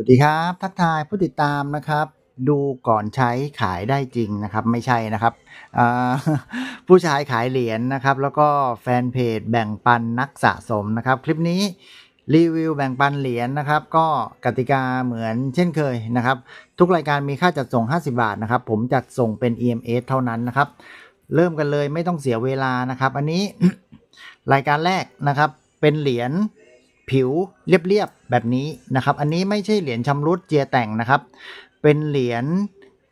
วัสดีครับ ทักทายผู้ติดตามนะครับ ดูก่อนใช้ขายได้จริงนะครับ ไม่ใช่นะครับ ผู้ชายขายเหรียญนะครับ แล้วก็แฟนเพจแบ่งปันนักสะสมนะครับ คลิปนี้รีวิวแบ่งปันเหรียญนะครับ ก็กติกาเหมือนเช่นเคยนะครับ ทุกรายการมีค่าจัดส่ง 50 บาทนะครับ ผมจัดส่งเป็น EMS เท่านั้นนะครับ เริ่มกันเลยไม่ต้องเสียเวลานะครับ อันนี้รายการแรกนะครับเป็นเหรียญ ผิวเรียบๆแบบนี้นะครับ อันนี้ไม่ใช่เหรียญชำรุดเจียแต่งนะครับ เป็นเหรียญ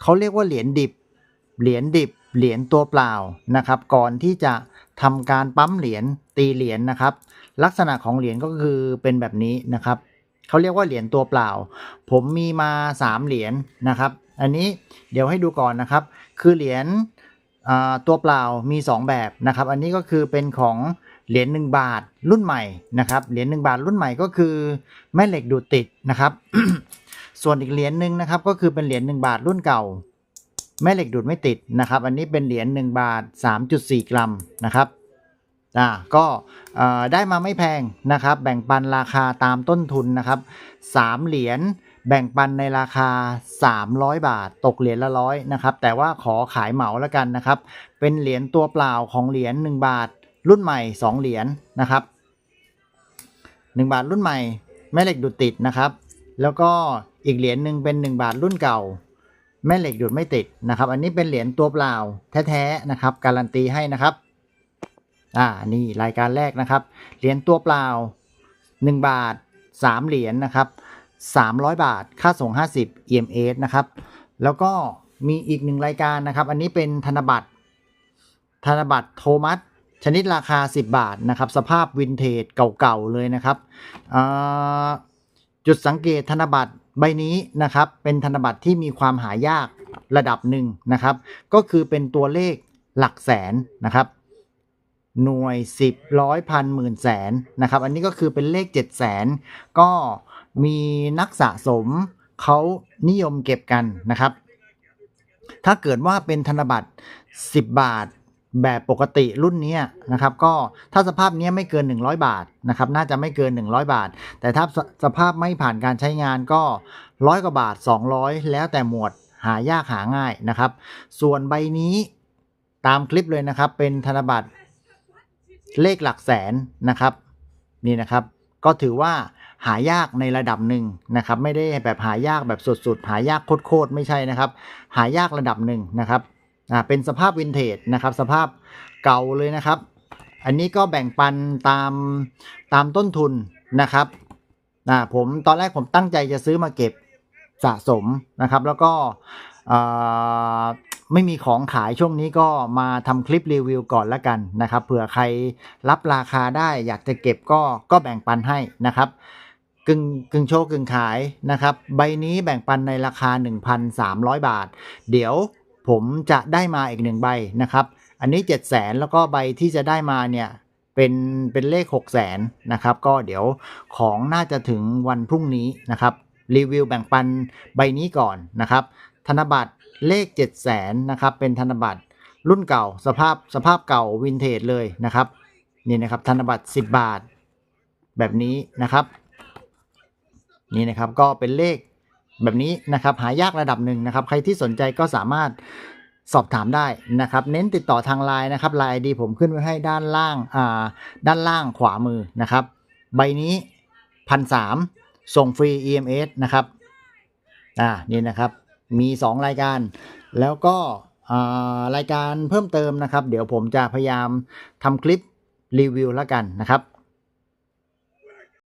เขาเรียกว่าเหรียญดิบ เหรียญดิบ เหรียญตัวเปล่านะครับ ก่อนที่จะทำการปั๊มเหรียญตีเหรียญนะครับ ลักษณะของเหรียญก็คือเป็นแบบนี้นะครับเขาเรียกว่าเหรียญตัวเปล่า ผมมีมา 3 เหรียญนะครับ อันนี้เดี๋ยวให้ดูก่อนนะครับ คือเหรียญตัวเปล่ามี 2 แบบนะครับ อันนี้ก็คือเป็นของ เหรียญ1บาทรุ่นใหม่นะครับเหรียญ1บาทรุ่นใหม่ก็คือแม่เหล็กดูดติดนะครับ ส่วนอีกเหรียญหนึ่งนะครับก็คือเป็นเหรียญ1บาทรุ่นเก่า แม่เหล็กดูดไม่ติดนะครับ อันนี้เป็นเหรียญ1บาท 3.4 กรัมนะครับอ่าก็ได้มาไม่แพงนะครับ แบ่งปันราคาตามต้นทุนนะครับ3เหรียญแบ่งปันในราคา 300 บาท ตกเหรียญละร้อยนะครับ แต่ว่าขอขายเหมาแล้วกันนะครับ เป็นเหรียญตัวเปล่าของเหรียญ1บาท รุ่นใหม่ 2 เหรียญนะครับ 1 บาทรุ่นใหม่แม่เหล็กดูดติดนะครับ แล้วก็อีกเหรียญหนึ่งเป็น 1 บาทรุ่นเก่า แม่เหล็กดูดไม่ติดนะครับ อันนี้เป็นเหรียญตัวเปล่าแท้ๆนะครับ การันตีให้นะครับอ่านี่รายการแรกนะครับ เหรียญตัวเปล่า 1 บาท 3 เหรียญนะครับ 300 บาท ค่าส่ง 50 EMS นะครับ แล้วก็มีอีกหนึ่งรายการนะครับ อันนี้เป็นธนบัตร ธนบัตรโทมัส ชนิดราคา 10 บาทนะครับ สภาพวินเทจเก่าๆเลยนะครับ จุดสังเกตธนบัตรใบนี้นะครับ เป็นธนบัตรที่มีความหายากระดับหนึ่งนะครับ ก็คือเป็นตัวเลขหลักแสนนะครับ หน่วย 10ร้อยพันหมื่นแสนนะครับ อันนี้ก็คือเป็นเลข 7 0 0แสนก็มีนักสะสมเขานิยมเก็บกันนะครับ ถ้าเกิดว่าเป็นธนบัตร 10 บาท แบบปกติรุ่นนี้นะครับ ก็ถ้าสภาพนี้ไม่เกิน 100 บาทนะครับ น่าจะไม่เกิน 100 บาท แต่ถ้าสสภาพไม่ผ่านการใช้งานก็ร้อยกว่าบาท 200 แล้วแต่หมวดหายากหาง่ายนะครับ ส่วนใบนี้ตามคลิปเลยนะครับ เป็นธนบัตรเลขหลักแสนนะครับ นี่นะครับ ก็ถือว่าหายากในระดับหนึ่งนะครับ ไม่ได้แบบหายากแบบสุดๆ หายากโคตรๆไม่ใช่นะครับ หายากระดับหนึ่งนะครับ อ่าเป็นสภาพวินเทจนะครับ สภาพเก่าเลยนะครับ อันนี้ก็แบ่งปันตามตามต้นทุนนะครับอ่าผมตอนแรกผมตั้งใจจะซื้อมาเก็บสะสมนะครับ แล้วก็อ่าไม่มีของขายช่วงนี้ก็มาทำคลิปรีวิวก่อนละกันนะครับเผื่อใครรับราคาได้อยากจะเก็บก็ก็แบ่งปันให้นะครับกึ่งกึ่งโชว์กึ่งขายนะครับ ใบนี้แบ่งปันในราคา 1,300 บาท เดี๋ยว ผมจะได้มาอีกหนึ่งใบนะครับ อันนี้ 7 0 0 0 0 0แล้วก็ใบที่จะได้มาเนี่ยเป็นเป็นเลข 6 0 0 0 0 0นะครับ ก็เดี๋ยวของน่าจะถึงวันพรุ่งนี้นะครับ รีวิวแบ่งปันใบนี้ก่อนนะครับ ธนบัตรเลข 7 0 0 0 0 0นะครับ เป็นธนบัตรรุ่นเก่าสภาพสภาพเก่าวินเทจเลยนะครับนี่นะครับธนบัตร 10 บาทแบบนี้นะครับ นี่นะครับก็เป็นเลข แบบนี้นะครับหายากระดับหนึ่งนะครับ ใครที่สนใจก็สามารถสอบถามได้นะครับ เน้นติดต่อทางไลน์นะครับไลน์ดีผมขึ้นไว้ให้ด้านล่างอ่าด้านล่างขวามือนะครับ ใบนี้พันสามส่งฟรี EMS นะครับอ่านี่นะครับมี 2 รายการ แล้วก็รายการเพิ่มเติมนะครับ เดี๋ยวผมจะพยายามทำคลิปรีวิวแล้วกันนะครับ